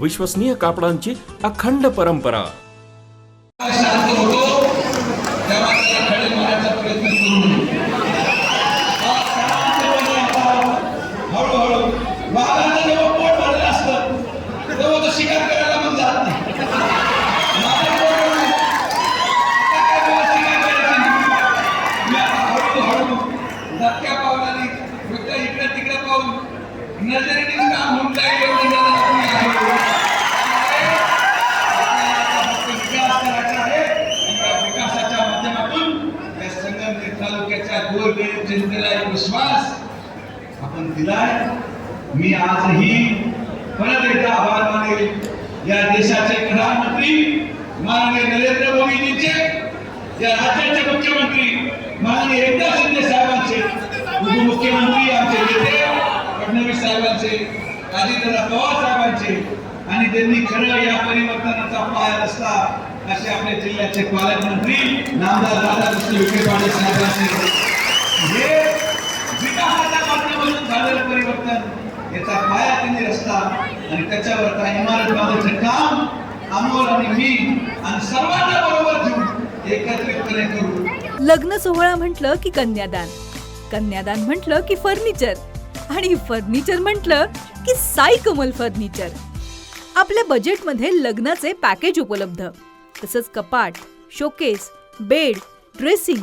विश्वसनीय कापडांची अखंड परंपरा. नजरेने काम होऊन त्याला तालुक्याच्या गोरगरीब जनतेला एक विश्वास आपण दिलाय. मी आजही परत एकदा आभार मानेल या देशाचे प्रधानमंत्री माननीय नरेंद्र मोदीजींचे या राज्याचे मुख्यमंत्री माननीय एकनाथ शिंदे साहेबांचे उपमुख्यमंत्री आमचे नेते फडणवीस साहेबांचे आदित्यनाथ पवार साहेबांचे आणि त्यांनी खरं या परिवर्तनाचा पाय असला असे आपल्या जिल्ह्याचे पालकमंत्री नामदार राधाकृष्ण विखे पाटील साहेबांचे. हे विकासाच्या माध्यमातून झालेलं परिवर्तन याचा पाया त्यांनी आणि त्याच्यावर इमारत बांधायचं काम अमोल आणि मी आणि सर्वांना बरोबर घेऊन एकत्रितपणे करू. लग्न सोहळा म्हटलं की कन्यादान कन्यादान म्हटलं की फर्निचर आणि फर्निचर म्हटलं की साई कमल फर्निचर. आपल्या बजेटमध्ये लग्नाचे पॅकेज उपलब्ध तसंच कपाट showcase bed dressing